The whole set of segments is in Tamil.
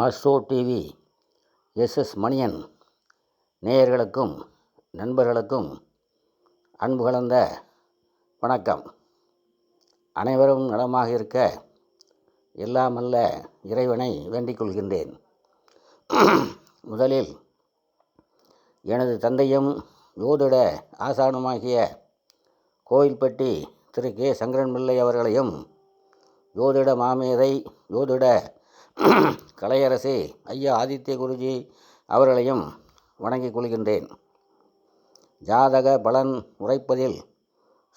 ஆஸ்ட்ரோ டிவி எஸ்எஸ் மணியன் நேயர்களுக்கும் நண்பர்களுக்கும் அன்பு கலந்த வணக்கம். அனைவரும் நலமாக இருக்க எல்லாம் அல்ல இறைவனை வேண்டிக் கொள்கின்றேன். முதலில் எனது தந்தையும் யோதிட ஆசானுமாகிய கோயில்பட்டி திரு கே. சங்கரன் பிள்ளை அவர்களையும் யோதிட மாமேதை யோதிட கலையரசே ஐயா ஆதித்ய குருஜி அவர்களையும் வணங்கிக் கொள்கின்றேன். ஜாதக பலன் உரைப்பதில்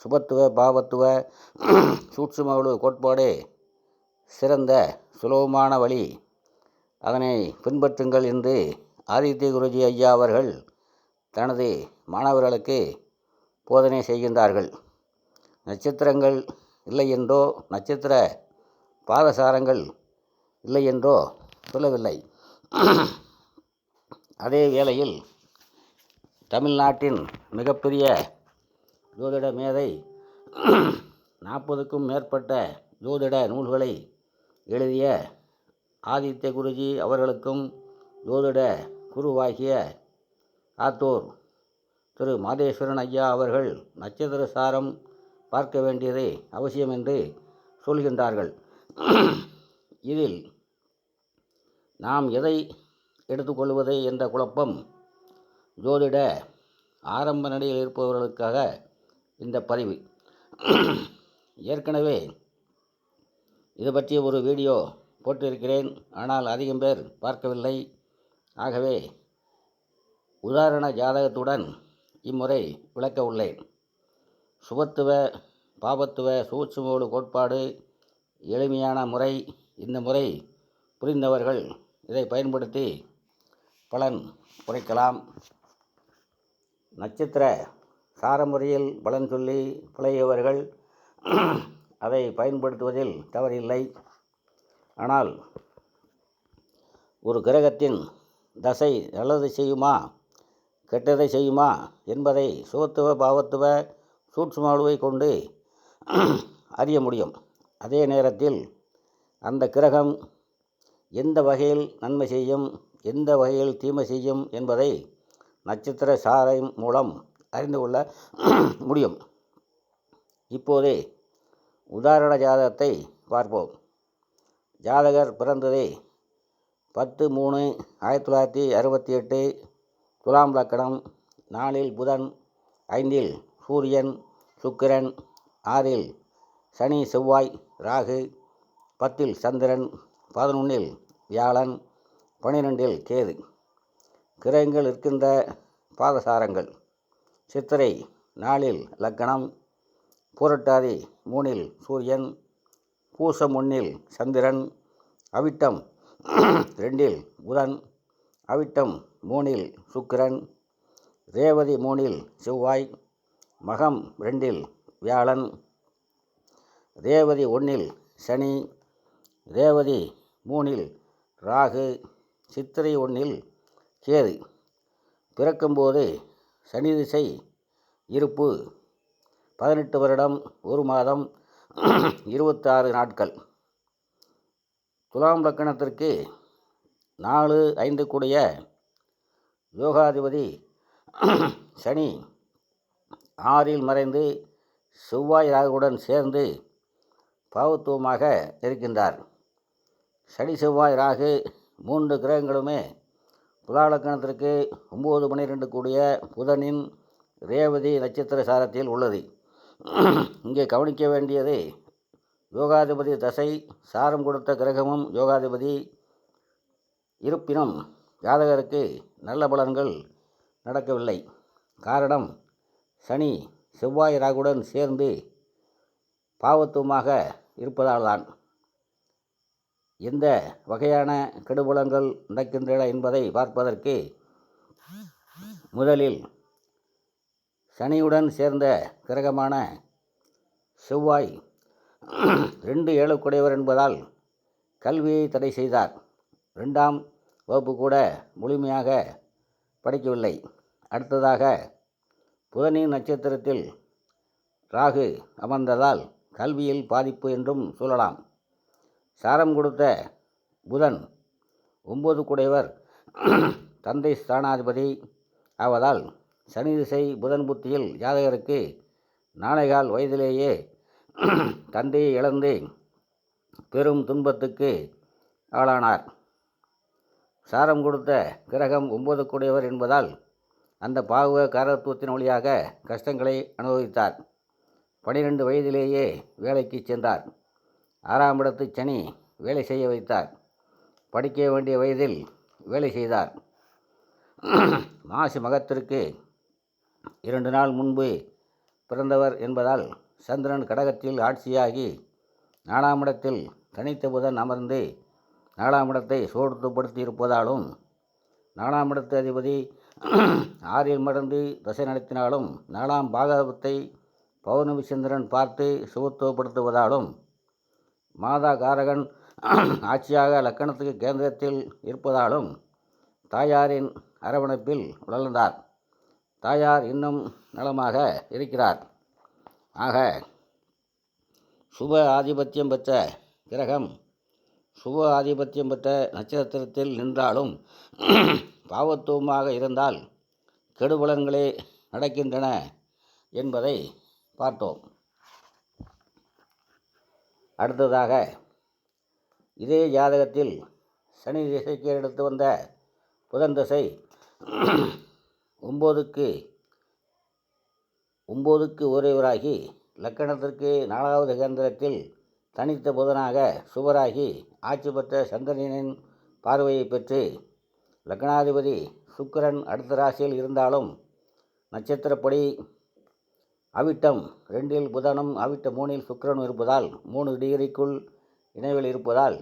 சுபத்துவ பாவத்துவ சூட்சுமவளு கோட்பாடு சிறந்த சுலபமான வழி. அதனை பின்பற்றுங்கள் என்று ஆதித்ய குருஜி ஐயா அவர்கள் தனது மாணவர்களுக்கு போதனை செய்கின்றார்கள். நட்சத்திரங்கள் இல்லை என்றோ நட்சத்திர பாதசாரங்கள் இல்லை என்றோ சொல்லவில்லை. அதே வேளையில் தமிழ்நாட்டின் மிகப்பெரிய ஜோதிட மேதை நாற்பதுக்கும் மேற்பட்ட ஜோதிட நூல்களை எழுதிய ஆதித்ய குருஜி அவர்களுக்கும் ஜோதிட குருவாகிய ஆத்தூர் திரு மாதேஸ்வரன் ஐயா அவர்கள் நட்சத்திர சாரம் பார்க்க வேண்டியது அவசியம் என்று சொல்கின்றார்கள். இதில் நாம் எதை எடுத்துக்கொள்வது என்ற குழப்பம் ஜோதிட ஆரம்ப நிலையில் இருப்பவர்களுக்காக இந்த பதிவு. ஏற்கனவே இது பற்றி ஒரு வீடியோ போட்டிருக்கிறேன். ஆனால் அதிகம் பேர் பார்க்கவில்லை. ஆகவே உதாரண ஜாதகத்துடன் இம்முறை விளக்க உள்ளேன். சுபத்துவ பாபத்துவ சூட்சுமோடு கோட்பாடு எளிமையான முறை இந்த முறை புரிந்தவர்கள் இதை பயன்படுத்தி பலன் குறைக்கலாம். நட்சத்திர சாரமுறையில் பலன் சொல்லி பழகியவர்கள் அதை பயன்படுத்துவதில் தவறில்லை. ஆனால் ஒரு கிரகத்தின் தசை நல்லது செய்யுமா கெட்டதை செய்யுமா என்பதை சுகத்துவ பாவத்துவ சூட்சுமாளுவை கொண்டு அறிய முடியும். அதே நேரத்தில் அந்த கிரகம் எந்த வகையில் நன்மை செய்யும் எந்த வகையில் தீமை செய்யும் என்பதை நட்சத்திர சாரை மூலம் அறிந்து கொள்ள முடியும். இப்போதே உதாரண ஜாதகத்தை பார்ப்போம். ஜாதகர் பிறந்ததே பத்து மூணு ஆயிரத்தி தொள்ளாயிரத்தி அறுபத்தி எட்டு துலாம் லக்கணம் நாலில் புதன் ஐந்தில் சூரியன் சுக்கிரன் ஆறில் சனி செவ்வாய் ராகு பத்தில் சந்திரன் பதினொன்றில் வியாழன் பனிரெண்டில் கேது. கிரகங்கள் இருக்கின்ற பாதசாரங்கள். சித்திரை நாளில் லக்கணம் பூரட்டாதி மூணில் சூரியன் பூசம் ஒன்றில் சந்திரன் அவிட்டம் ரெண்டில் புதன் அவிட்டம் மூணில் சுக்கிரன் ரேவதி மூணில் செவ்வாய் மகம் ரெண்டில் வியாழன் ரேவதி ஒன்றில் சனி ரேவதி மூணில் ராகு சித்திரை ஒன்றில் கேது. பிறக்கும்போது சனி திசை இருப்பு பதினெட்டு வருடம் ஒரு மாதம் இருபத்தாறு நாட்கள். துலாம் லக்கணத்திற்கு நாலு ஐந்து கூடிய யோகாதிபதி சனி ஆறில் மறைந்து செவ்வாய் ராகுவுடன் சேர்ந்து பாவத்துவமாக இருக்கின்றார். சனி செவ்வாய் ராகு மூன்று கிரகங்களுமே புலாலக்கணத்திற்கு ஒம்பது பன்னிரெண்டு கூடிய புதனின் ரேவதி நட்சத்திர சாரத்தில் உள்ளது. இங்கே கவனிக்க வேண்டியது யோகாதிபதி தசை சாரம் கொடுத்த கிரகமும் யோகாதிபதி இருப்பினும் ஜாதகருக்கு நல்ல பலன்கள் நடக்கவில்லை. காரணம் சனி செவ்வாய் ராகுடன் சேர்ந்து பாவத்துவமாக இருப்பதால்தான். எந்த வகையான கெடுபுலங்கள் நடக்கின்றன என்பதை பார்ப்பதற்கு முதலில் சனியுடன் சேர்ந்த கிரகமான செவ்வாய் ரெண்டு ஏழுக்குடையவர் என்பதால் கல்வியை தடை செய்தார். ரெண்டாம் வகுப்பு கூட முழுமையாக படிக்கவில்லை. அடுத்ததாக புதனின் நட்சத்திரத்தில் ராகு அமர்ந்ததால் கல்வியில் பாதிப்பு என்றும் சொல்லலாம். சாரம் கொடுத்த புதன் ஒம்பது குடையவர். தந்தை ஸ்தானாதிபதி ஆவதால் சனி திசை புதன் புத்தியில் ஜாதகருக்கு நாளைகால் வயதிலேயே தந்தையை இழந்து பெரும் துன்பத்துக்கு ஆளானார். சாரம் கொடுத்த கிரகம் ஒன்பது கூடியவர் என்பதால் அந்த பாகுவ காரத்துவத்தின் வழியாக கஷ்டங்களை அனுபவித்தார். பனிரெண்டு வயதிலேயே வேலைக்கு சென்றார். ஆறாம் இடத்து சனி வேலை செய்ய வைத்தார். படிக்க வேண்டிய வயதில் வேலை செய்தார். மாசி மகத்திற்கு இரண்டு நாள் முன்பு பிறந்தவர் என்பதால் சந்திரன் கடகத்தில் ஆட்சியாகி நாலாம் இடத்தில் தனித்த புதன் அமர்ந்து நாலாம் இடத்தை சோர்த்துப்படுத்தி இருப்பதாலும் நாலாம் இடத்து அதிபதி ஆறில் மடந்து தசை நடத்தினாலும் நாலாம் பாகவத்தை பௌர்ணமி சந்திரன் பார்த்து சுகத்துவப்படுத்துவதாலும் மாதா காரகன் ஆட்சியாக லக்கணத்துக்கு கேந்திரத்தில் இருப்பதாலும் தாயாரின் அரவணைப்பில் வளர்ந்தார் தாயார் இன்னும் நலமாக இருக்கிறார். ஆக சுப ஆதிபத்தியம் பெற்ற கிரகம் சுப ஆதிபத்தியம் பெற்ற நட்சத்திரத்தில் நின்றாலும் பாவத்துவமாக இருந்தால் கெடுபலன்களே நடக்கின்றன என்பதை பார்த்தோம். அடுத்ததாக இதே ஜாதகத்தில் சனி திசைக்கு எடுத்து வந்த புதன் திசை ஒம்போதுக்கு ஒம்போதுக்கு ஒருவராகி லக்கணத்திற்கு நாலாவது கேந்திரத்தில் தனித்த புதனாக சுவராகி ஆட்சி பெற்ற சந்திரனின் பார்வையை பெற்று லக்னாதிபதி சுக்கரன் அடுத்த ராசியில் இருந்தாலும் நட்சத்திரப்படி அவிட்டம் ரெண்டில் புதனும் அவிட்ட மூணில் சுக்கிரனும் இருப்பதால் மூணு டிகிரிக்குள் இணைவில் இருப்பதால்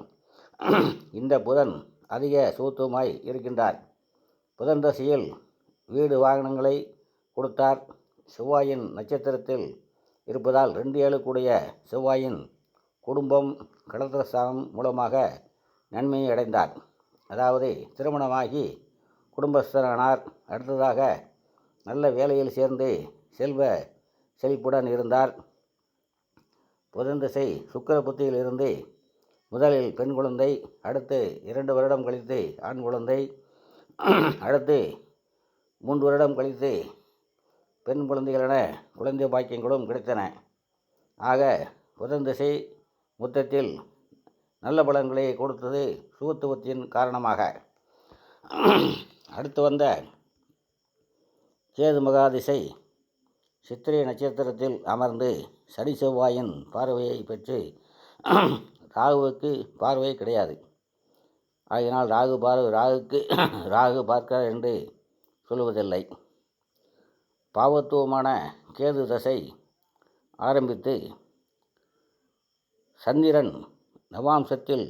இந்த புதன் அதிக சூத்துவமாய் இருக்கின்றார். புதன் தசையில் வீடு வாகனங்களை கொடுத்தார். செவ்வாயின் நட்சத்திரத்தில் இருப்பதால் ரெண்டு ஏழு கூடிய செவ்வாயின் குடும்பம் கடத்திரஸ்தானம் மூலமாக நன்மையை அடைந்தார். அதாவது திருமணமாகி குடும்பஸ்தரானார். அடுத்ததாக நல்ல வேலையில் சேர்ந்து செல்வ செழிப்புடன் இருந்தார் புதந்திசை சுக்கர புத்தியில் இருந்து முதலில் பெண் குழந்தை அடுத்து இரண்டு வருடம் கழித்து ஆண் குழந்தை அடுத்து மூன்று வருடம் கழித்து பெண் குழந்தைகளென குழந்தை பாக்கியங்களும் கிடைத்தன. ஆக புதன் திசை மொத்தத்தில் நல்ல பலன்களை கொடுத்தது சுகத்துவத்தின் காரணமாக. அடுத்து வந்த சேது மகாதிசை சித்திரை நட்சத்திரத்தில் அமர்ந்து சனி செவ்வாயின் பார்வையை பெற்று ராகுவுக்கு பார்வை கிடையாது. ஆகையினால் ராகு பார்வை ராகுக்கு ராகு பார்க்கிறார் என்று சொல்லுவதில்லை பாவத்துவமான கேது தசை ஆரம்பித்து சந்திரன் நவாம்சத்தில்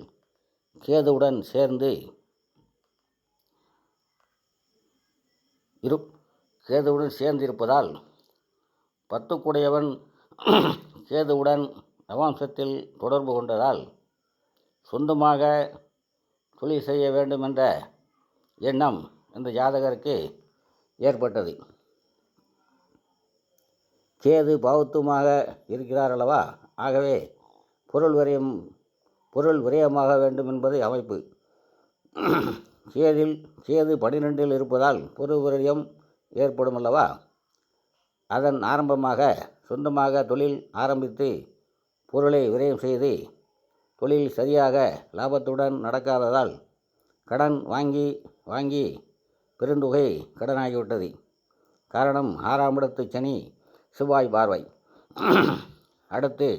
கேதுவுடன் சேர்ந்து இரு கேதுவுடன் சேர்ந்திருப்பதால் பத்துக்குடையவன் கேதுவுடன் நவாம்சத்தில் தொடர்பு கொண்டதால் சொந்தமாக தொழில் செய்ய வேண்டும் என்ற எண்ணம் இந்த ஜாதகருக்கு ஏற்பட்டது. கேது பாவத்துமாக இருக்கிறார் அல்லவா? ஆகவே பொருள் விரயம் பொருள் விரயமாக வேண்டும் என்பது அமைப்பு. கேதில் கேது பனிரெண்டில் இருப்பதால் பொருள் விரயம் ஏற்படும் அல்லவா? அதன் ஆரம்பமாக சொந்தமாக தொழில் ஆரம்பித்து பொருளை விரயம் செய்து தொழில் சரியாக லாபத்துடன் நடக்காததால் கடன் வாங்கி வாங்கி பெருந்தொகை கடனாகிவிட்டது. காரணம் ஆறாம் இடத்து சனி செவ்வாய் பார்வை. அடுத்து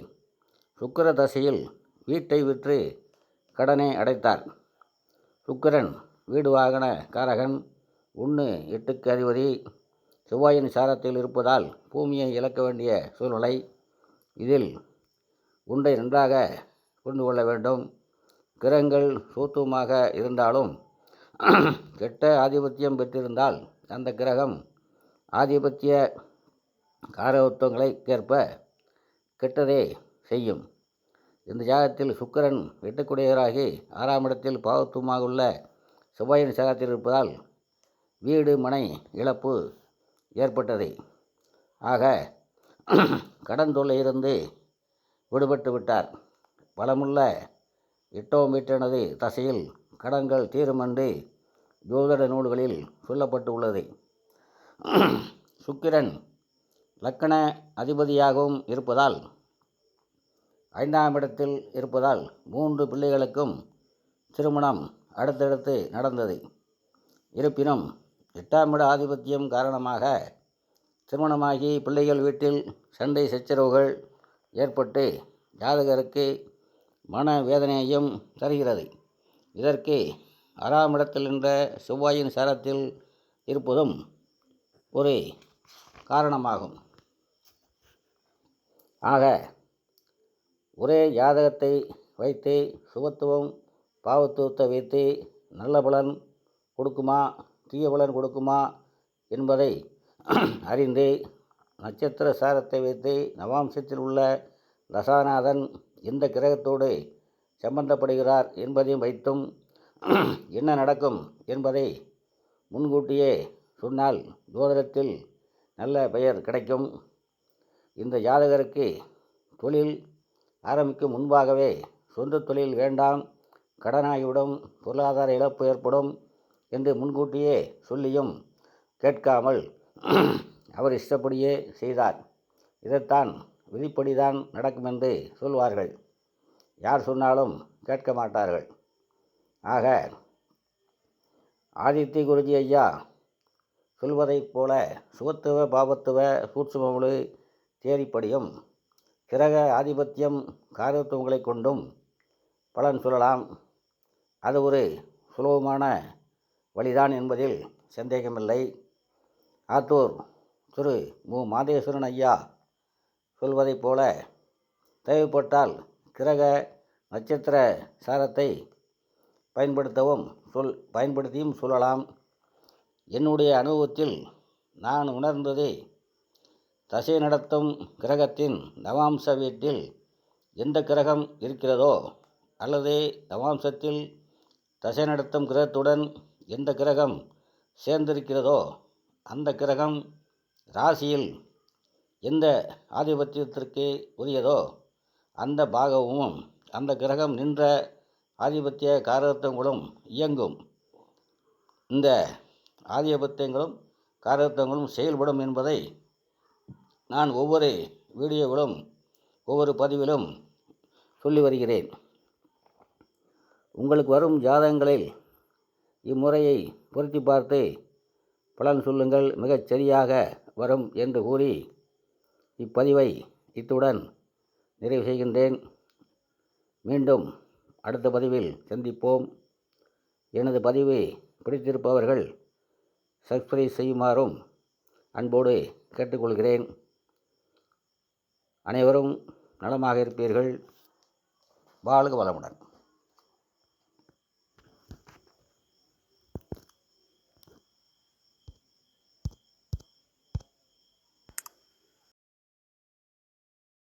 சுக்கிர தசையில் வீட்டை விற்று கடனை அடைத்தார். சுக்கிரன் வீடு வாகன காரகன் ஒன்று எட்டுக்கு அதிபதி செவ்வாயின் சாரத்தில் இருப்பதால் பூமியை இழக்க வேண்டிய சூழ்நிலை இதில் உண்டை நன்றாக புரிந்து கொள்ள வேண்டும். கிரகங்கள் சூத்துவமாக இருந்தாலும் கெட்ட ஆதிபத்தியம் பெற்றிருந்தால் அந்த கிரகம் ஆதிபத்திய காரகத்துவங்களுக்கேற்ப கெட்டதே செய்யும். இந்த ஜாகத்தில் சுக்கிரன் எட்டுக்குடையவராகி ஆறாம் இடத்தில் பாவத்துவமாக உள்ள செவ்வாயின் சாரத்தில் இருப்பதால் வீடு மனை இழப்பு ஏற்பட்டது. ஆக கடன் தொல்லையிலிருந்து விடுபட்டு விட்டார். பலமுள்ள இட்டோமீட்டனது தசையில் கடன்கள் தீரும் என்று ஜோதிட நூல்களில் சொல்லப்பட்டு உள்ளது சுக்கிரன் லக்கண அதிபதியாகவும் இருப்பதால் ஐந்தாம் இடத்தில் இருப்பதால் மூன்று பிள்ளைகளுக்கும் திருமணம் அடுத்தடுத்து நடந்தது. இருப்பினும் எட்டாம் இட ஆதிபத்தியம் காரணமாக திருமணமாகி பிள்ளைகள் வீட்டில் சண்டை சச்சரவுகள் ஏற்பட்டு ஜாதகருக்கு மன வேதனையையும் தருகிறது. இதற்கு ஆறாம் இடத்தில் என்ற செவ்வாயின் சாரத்தில் இருப்பதும் ஒரு காரணமாகும். ஆக ஒரே ஜாதகத்தை வைத்து சுபத்துவம் பாவத்துவத்தை வைத்து நல்ல பலன் கொடுக்குமா? தீய பலன் கொடுக்குமா என்பதை அறிந்து நட்சத்திர சாரத்தை வைத்து நவாம்சத்தில் உள்ள தசாநாதன் எந்த கிரகத்தோடு சம்பந்தப்படுகிறார் என்பதையும் வைத்தும் என்ன நடக்கும் என்பதை முன்கூட்டியே சொன்னால் ஜோதிடத்தில் நல்ல பெயர் கிடைக்கும். இந்த ஜாதகருக்கு தொழில் ஆரம்பிக்கும் முன்பாகவே சொந்த தொழில் வேண்டாம். கடனாகிவிடும். பொருளாதார இழப்பு ஏற்படும். என்று முன்கூட்டியே சொல்லியும் கேட்காமல் அவர் இஷ்டப்படியே செய்தார். இதைத்தான் விதிப்படிதான் நடக்கும் என்று சொல்வார்கள். யார் சொன்னாலும் கேட்க மாட்டார்கள். ஆக ஆதித்ய குருஜி ஐயா சொல்வதைப் போல சுகத்துவ பாபத்துவ சூட்சுமமுழு தேரிப்படியும் கிரக ஆதிபத்தியம் காரத்துவங்களை கொண்டும் பலன் சொல்லலாம். அது ஒரு சுலபமான வழிதான் என்பதில் சந்தேகமில்லை. ஆத்தூர் திரு. மு. மாதேஸ்வரன் ஐயா சொல்வதைப் போல தேவைப்பட்டால் கிரக நட்சத்திர சாரத்தை பயன்படுத்தவும் சொல் பயன்படுத்தியும் சொல்லலாம். என்னுடைய அனுபவத்தில் நான் உணர்ந்தது தசை நடத்தும் கிரகத்தின் நவாம்ச வீட்டில் எந்த கிரகம் இருக்கிறதோ அல்லது நவாம்சத்தில் தசை நடத்தும் கிரகத்துடன் எந்த கிரகம் சேர்ந்திருக்கிறதோ அந்த கிரகம் ராசியில் எந்த ஆதிபத்தியத்திற்கு உரியதோ அந்த பாகமும் அந்த கிரகம் நின்ற ஆதிபத்திய காரகத்துவங்களும் இயங்கும். இந்த ஆதிபத்தியங்களும் காரகத்துவங்களும் செயல்படும் என்பதை நான் ஒவ்வொரு வீடியோவிலும் ஒவ்வொரு பதிவிலும் சொல்லி வருகிறேன். உங்களுக்கு வரும் ஜாதகங்களில் இம்முறையை பொருத்தி பார்த்து பலன் சொல்லுங்கள் மிகச் சரியாக வரும் என்று கூறி இப்பதிவை இத்துடன் நிறைவு செய்கின்றேன். மீண்டும் அடுத்த பதிவில் சந்திப்போம். எனது பதிவு பிடித்திருப்பவர்கள் சப்ஸ்கிரைப் செய்யுமாறும் அன்போடு கேட்டுக்கொள்கிறேன். அனைவரும் நலமாக இருப்பீர்கள். வாழ்க வளமுடன்.